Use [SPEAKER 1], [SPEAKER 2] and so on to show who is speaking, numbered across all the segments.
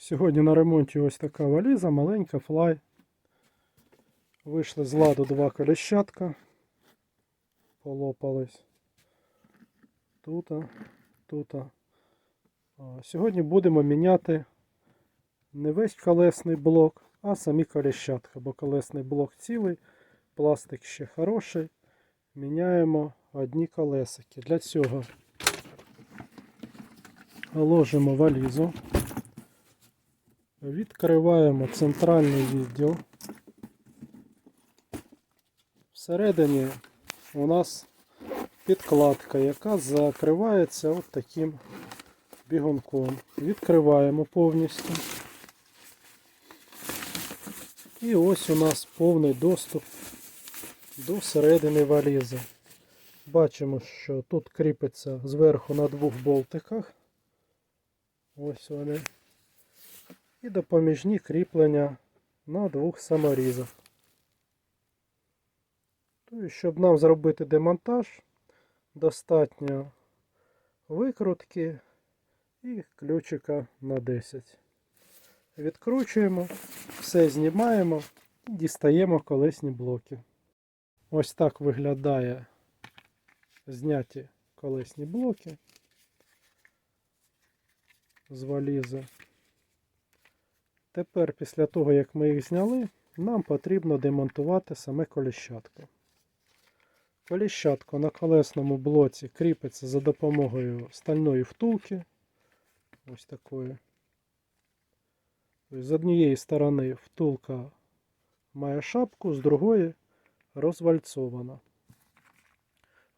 [SPEAKER 1] Сьогодні на ремонті ось така валіза, маленька флай. Вийшли з ладу два коліщатка. Полопались. Тута. А, Сьогодні будемо міняти не весь колесний блок, а самі коліщатка, бо колесний блок цілий, пластик ще хороший. Міняємо одні колесики. Для цього ложимо валізу. Відкриваємо центральний відділ. Всередині у нас підкладка, яка закривається от таким бігунком. Відкриваємо повністю. І ось у нас повний доступ до середини валізи. Бачимо, що тут кріпиться зверху на двох болтиках. Ось вони і допоміжні кріплення на двох саморізах. Тобто, щоб нам зробити демонтаж, достатньо викрутки і ключика на 10. Відкручуємо, все знімаємо і дістаємо колесні блоки. Ось так виглядає зняті колесні блоки з валізи. Тепер, після того, як ми їх зняли, нам потрібно демонтувати саме коліщатко. Коліщатко на колесному блоці кріпиться за допомогою стальної втулки. Ось такої. З однієї сторони втулка має шапку, з другої розвальцована.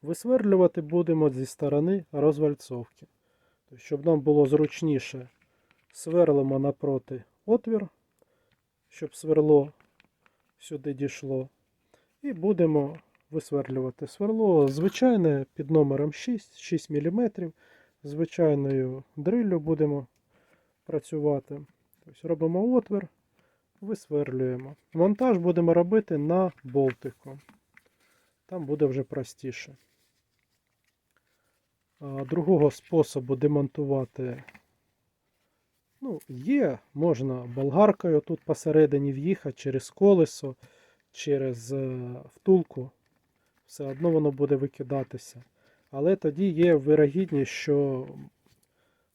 [SPEAKER 1] Висверлювати будемо зі сторони розвальцовки. Тобто, щоб нам було зручніше, сверлимо напроти отвір, щоб сверло сюди дійшло. І будемо висверлювати сверло звичайне під номером 6, 6 мм. Звичайною дриллю будемо працювати. Тобто робимо отвір, висверлюємо. Монтаж будемо робити на болтику. Там буде вже простіше. Другого способу демонтувати ну, є, можна болгаркою тут посередині в'їхати через колесо, через е, втулку. Все одно воно буде викидатися. Але тоді є вирогідність, що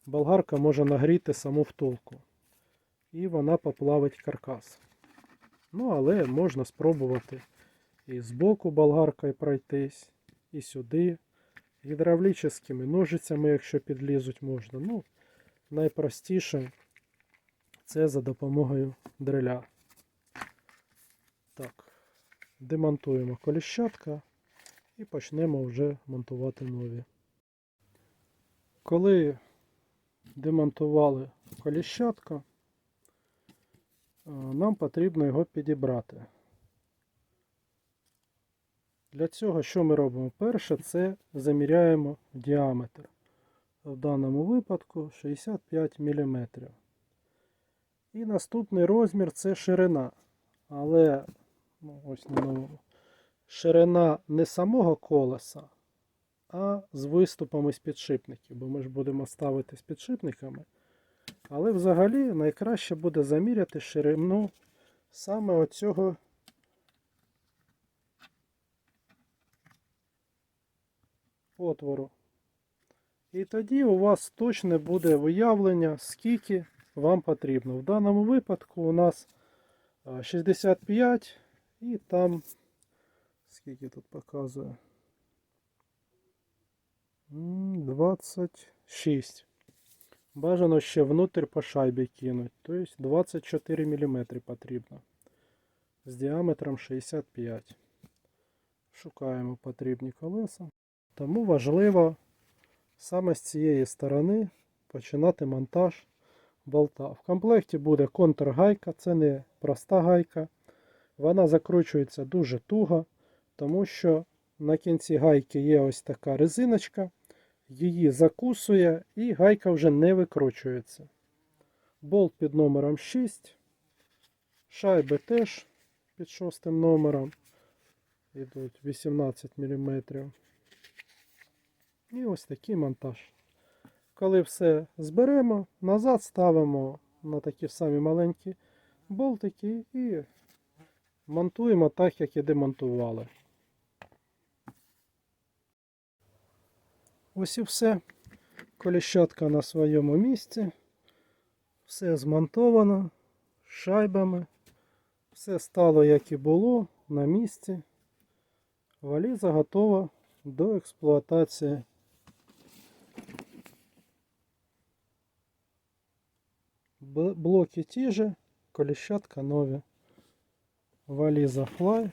[SPEAKER 1] болгарка може нагріти саму втулку. І вона поплавить каркас. Ну, але можна спробувати і з боку болгаркою пройтись, і сюди. Гідравлічними ножицями, якщо підлізуть, можна. Ну, найпростіше це за допомогою дриля. Так, демонтуємо коліщатка і почнемо вже монтувати нові. Коли демонтували коліщатка, е, нам потрібно його підібрати. Для цього що ми робимо? Перше, це заміряємо діаметр. В даному випадку 65 мм. І наступний розмір це ширина. Але ну, ось новому. Ширина не самого колеса, а з виступами з підшипників, бо ми ж будемо ставити з підшипниками. Але взагалі найкраще буде заміряти ширину саме оцього отвору. І тоді у вас точне буде виявлення, скільки вам потрібно. В даному випадку у нас 65 і там, скільки тут показує? 26. Бажано ще внутрь по шайбі кинуть. Тобто 24 мм потрібно. З діаметром 65. Шукаємо потрібні колеса. Тому важливо саме з цієї сторони починати монтаж болта. В комплекті буде контргайка, це не проста гайка. Вона закручується дуже туго, тому що на кінці гайки є ось така резиночка, її закусує і гайка вже не викручується. Болт під номером 6. Шайби теж під шостим номером. Йдуть 18 мм. І ось такий монтаж. Коли все зберемо, назад ставимо на такі самі маленькі болтики і монтуємо так, як і демонтували. Ось і все. Коліщатка на своєму місці. Все змонтовано шайбами. Все стало як і було на місці. Валіза готова до експлуатації. Блоки ті же, коліщатка нові. Валіза флай.